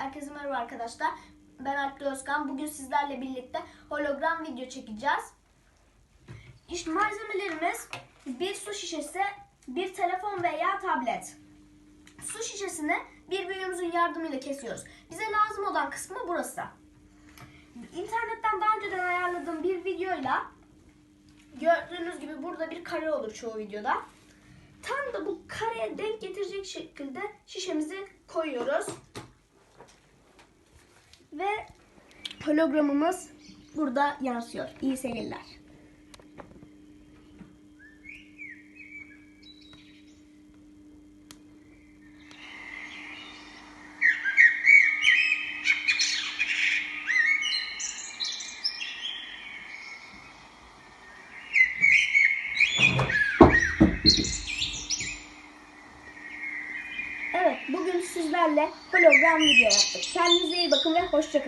Herkese merhaba arkadaşlar. Ben Alpli Özkan. Bugün sizlerle birlikte hologram video çekeceğiz. İşte malzemelerimiz bir su şişesi, bir telefon veya tablet. Su şişesini bir büyüğümüzün yardımıyla kesiyoruz. Bize lazım olan kısmı burası. İnternetten daha önceden ayarladığım bir videoyla gördüğünüz gibi burada bir kare olur çoğu videoda. Tam da bu kareye denk getirecek şekilde şişemizi koyuyoruz. Ve hologramımız burada yansıyor. İyi seyirler. Evet, bugün sizlerle hologram video yaptık. Kendinize iyi bakın ve hoşçakalın.